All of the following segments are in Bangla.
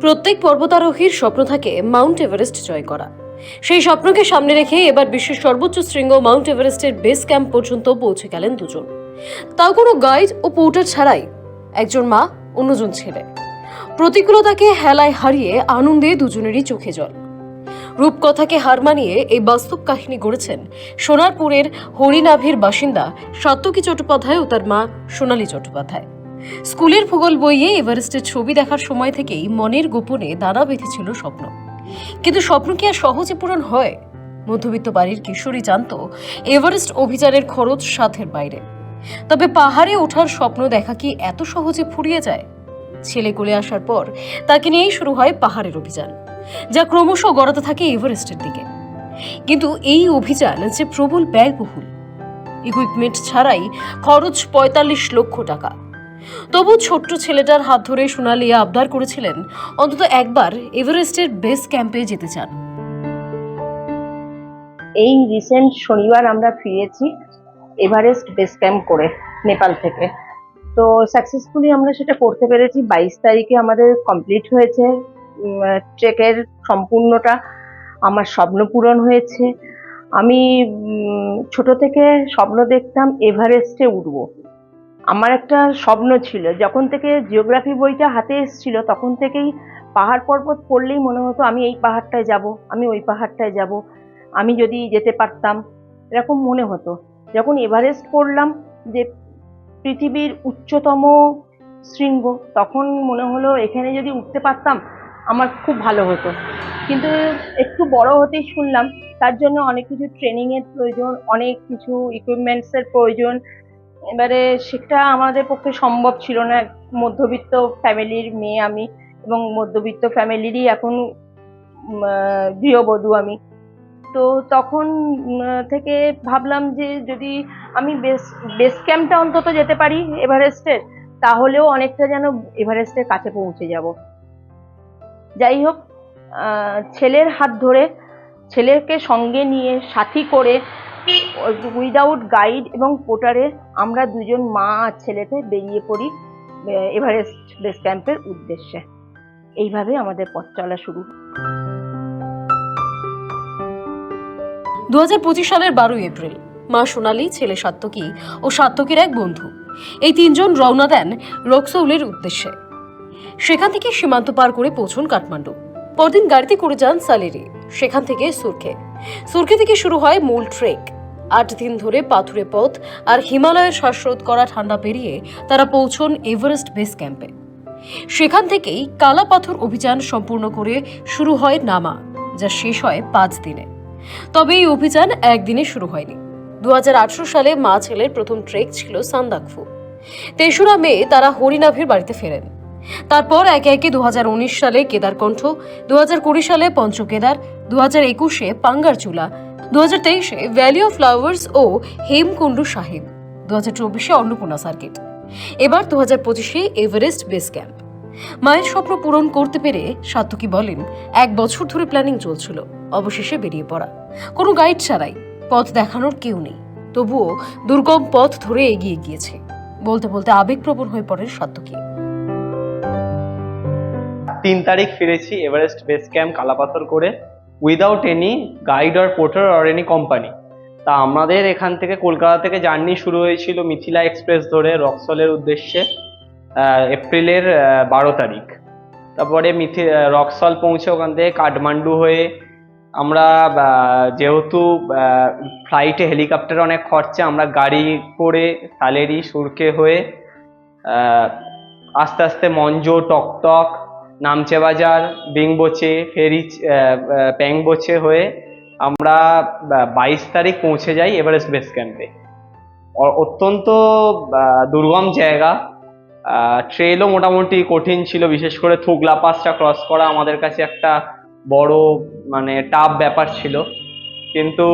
প্রত্যেক পর্বতারোহীর স্বপ্ন থাকে মাউন্ট এভারেস্ট জয় করা। সেই স্বপ্নকে সামনে রেখে এবার বিশ্বের সর্বোচ্চ শৃঙ্গ মাউন্ট এভারেস্টের বেস ক্যাম্প পর্যন্ত পৌঁছে গেলেন দুজন। তাও কোনো গাইড ও পোর্টার ছাড়াই একজন মা, অন্যজন ছেলে। প্রতিকূলতাকে হেলায় হারিয়ে আনন্দে দুজনেরই চোখে জল। রূপকথাকে হার মানিয়ে এই বাস্তব কাহিনী গড়েছেন সোনারপুরের হরিনাভির বাসিন্দা সত্যকী চট্টোপাধ্যায় ও তার মা সোনালী চট্টোপাধ্যায়। স্কুলের ভূগোল বইয়ে এভারেস্টের ছবি দেখার সময় থেকেই মনের গোপনে দানা বেঁধেছিল স্বপ্ন। কিন্তু স্বপ্ন কি আর সহজে পূরণ হয়? মধ্যবিত্ত বাড়ির কিশোরী জানত, এভারেস্ট অভিযানের খরচ সাথের বাইরে। তবে পাহাড়ে ওঠার স্বপ্ন দেখা কি এত সহজে ফুরিয়ে যায়? ছেলে কোলে আসার পর তাকে নিয়েই শুরু হয় পাহাড়ের অভিযান, যা ক্রমশ গড়াতে থাকে এভারেস্টের দিকে। কিন্তু এই অভিযান যে প্রবল ব্যয়বহুল। ইকুইপমেন্ট ছাড়াই খরচ পঁয়তাল্লিশ লক্ষ টাকা। তবু ছোট্ট ছেলেটার হাত ধরে সোনালি আবদার করেছিলেন, অন্তত একবার এভারেস্টের বেস ক্যাম্পে যেতে চান। এই রিসেন্ট শনিবার আমরা ফিরেছি এভারেস্ট বেস ক্যাম্প করে নেপাল থেকে। তো সাকসেসফুলি আমরা সেটা করতে পেরেছি। বাইশ তারিখে আমাদের কমপ্লিট হয়েছে। ট্রেকের সম্পূর্ণটা আমার স্বপ্ন পূরণ হয়েছে। আমি ছোট থেকে স্বপ্ন দেখতাম এভারেস্টে উঠবো। আমার একটা স্বপ্ন ছিল। যখন থেকে জিওগ্রাফি বইটা হাতে এসেছিল, তখন থেকেই পাহাড় পর্বত পড়লেই মনে হতো, আমি এই পাহাড়টায় যাব, আমি ওই পাহাড়টায় যাব, আমি যদি যেতে পারতাম। এরকম মনে হতো। যখন এভারেস্ট করলাম যে পৃথিবীর উচ্চতম শৃঙ্গ, তখন মনে হলো এখানে যদি উঠতে পারতাম, আমার খুব ভালো হতো। কিন্তু একটু বড় হতেই শুনলাম, তার জন্য অনেক কিছু ট্রেনিংয়ের প্রয়োজন, অনেক কিছু ইকুইপমেন্টসের প্রয়োজন এবারে সেটা আমাদের পক্ষে সম্ভব ছিল না। মধ্যবিত্ত ফ্যামিলির মেয়ে আমি এবং মধ্যবিত্ত ফ্যামিলিরই এখন গৃহবধূ আমি। তো তখন থেকে ভাবলাম যে যদি আমি বেস বেস ক্যাম্পটা অন্তত যেতে পারি এভারেস্টের, তাহলেও অনেকটা যেন এভারেস্টের কাছে পৌঁছে যাব। যাই হোক ছেলের হাত ধরে ছেলেকে সঙ্গে নিয়ে, সাথী করে উইদাউট গাইড এবং পোটারে আমরা দুজন মা আর ছেলেতে বেরিয়ে পড়ি এভারেস্ট বেস ক্যাম্পের উদ্দেশ্যে। এইভাবে আমাদের পথ চলা শুরু। দুহাজার পঁচিশ সালের বারোই এপ্রিল, মা সোনালী, ছেলে সাত্তকী ও সাত্তকীর এক বন্ধু। এই তিনজন রওনা দেন রক্সৌলের উদ্দেশ্যে। সেখান থেকে সীমান্ত পার করে পৌঁছন কাঠমান্ডু। পরদিন গাড়িতে করে যান সালেরি। সেখান থেকে সুরখে। সুরখে থেকে শুরু হয় মূল ট্রেক। আট দিন ধরে পাথুরে পথ আর হিমালয়ের শ্বাসরোধ করা ঠান্ডা পেরিয়ে তারা পৌঁছন এভারেস্ট বেস ক্যাম্পে। সেখান থেকেই কালা পাথর অভিযান সম্পূর্ণ করে শুরু হয় নামা, যা শেষ হয় পাঁচ দিনে। তবে এই অভিযান একদিনে শুরু হয়নি। দু সালে মা ছেলের প্রথম ট্রেক ছিল সান্দাকফু। তেসরা মে তারা হরিনাভির বাড়িতে ফেরেন। তারপর একে একে দু হাজার উনিশ সালে কেদারকণ্ঠ দু হাজার কুড়ি সালে পঞ্চকেদার দু হাজার একুশে পাঙ্গারচুলা দু হাজার তেইশে ভ্যালি অফ ফ্লাওয়ার্স ও হেমকুণ্ডু সাহেব, দু হাজার চব্বিশে অন্নপূর্ণা সার্কিট, এবার দু হাজার পঁচিশে এভারেস্ট বেস ক্যাম্প মায়ের স্বপ্ন পূরণ করতে পেরে সাত্তকী বলেন, এক বছর ধরে প্ল্যানিং চলছিল, অবশেষে বেরিয়ে পড়া। কোনো গাইড ছাড়াই পথ দেখানোর কেউ নেই, তবুও দুর্গম পথ ধরে এগিয়ে গিয়েছে, বলতে বলতে আবেগপ্রবণ হয়ে পড়েন সাত্তকী তিন তারিখ ফিরেছি এভারেস্ট বেস ক্যাম্প কালাপাথর করে। Without any guide or porter or any company তা আমাদের এখান থেকে কলকাতা থেকে জার্নি শুরু হয়েছিল মিথিলা এক্সপ্রেস ধরে রক্সলের উদ্দেশ্যে এপ্রিলের বারো তারিখ। তারপরে মিথি রক্সল পৌঁছে ওখান থেকে কাঠমান্ডু হয়ে আমরা যেহেতু ফ্লাইটে হেলিকপ্টারে অনেক খরচা, আমরা গাড়ি করে, সালেরি, সুরকে হয়ে আস্তে আস্তে মঞ্জ, টকটক নামচে বাজার, বিংবোচে, ফেরি প্যাংবোচে হয়ে আমরা বাইশ তারিখ পৌঁছে যাই এভারেস্ট বেস ক্যাম্পে। অত্যন্ত দুর্গম জায়গা। ট্রেলও মোটামুটি কঠিন ছিল, বিশেষ করে থুগলা পাসটা ক্রস করা আমাদের কাছে একটা বড় মানে টাফ ব্যাপার ছিল। কিন্তু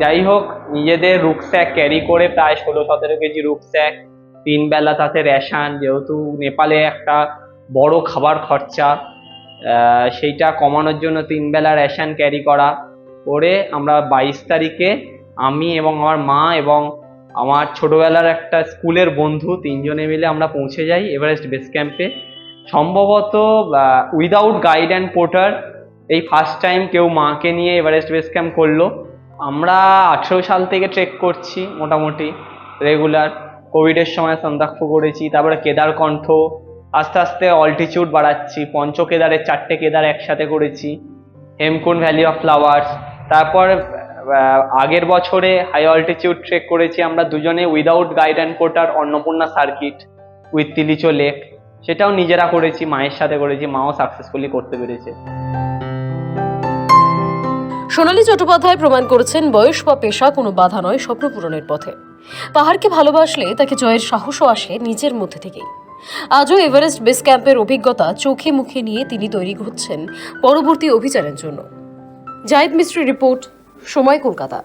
যাই হোক, নিজেদের রুকস্যাক ক্যারি করে প্রায় ষোলো, সতেরো কেজি রুকস্যাক, তিন বেলা তাতে রেশান, যেহেতু নেপালে একটা বড় খাবার খরচা সেইটা কমানোর জন্য তিন বেলা রেশন ক্যারি করা। করে আমরা বাইশ তারিখে আমি এবং আমার মা এবং আমার ছোটোবেলার একটা স্কুলের বন্ধু তিনজনে মিলে আমরা পৌঁছে যাই এভারেস্ট বেস ক্যাম্পে সম্ভবত উইদাউট গাইড অ্যান্ড পোর্টার এই ফার্স্ট টাইম কেউ মাকে নিয়ে এভারেস্ট বেস ক্যাম্প করল। আমরা আঠেরো সাল থেকে ট্রেক করছি মোটামুটি রেগুলার কোভিডের সময় সন্দাকফু করেছি, তারপরে কেদারকণ্ঠ আস্তে আস্তে অল্টিটিউড বাড়াচ্ছি পঞ্চ কেদারের চারটে কেদার একসাথে করেছি হেমকুন্ড ভ্যালি অফ ফ্লাওয়ার্স তারপর আগের বছরে হাই অল্টিটিউড ট্রেক করেছি, আমরা দুজনে without guide and porter Annapurna circuit with Tilicho lake সেটাও নিজেরা করেছি, মায়ের সাথে করেছি, মাও সাকসেসফুলি করতে পেরেছে। সোনালী চট্টোপাধ্যায় প্রমাণ করেছেন, বয়স বা পেশা কোনো বাধা নয়, স্বপ্ন পূরণের পথে। পাহাড়কে ভালোবাসলে তাকে জয়ের সাহসও আসে নিজের মধ্যে থেকেই। আজও এভারেস্ট বেস ক্যাম্পের অভিজ্ঞতা চোখে মুখে নিয়ে তিনি তৈরি হচ্ছেন পরবর্তী অভিযানের জন্য। জাহিদ মিস্ত্রি রিপোর্ট, সময় কলকাতা।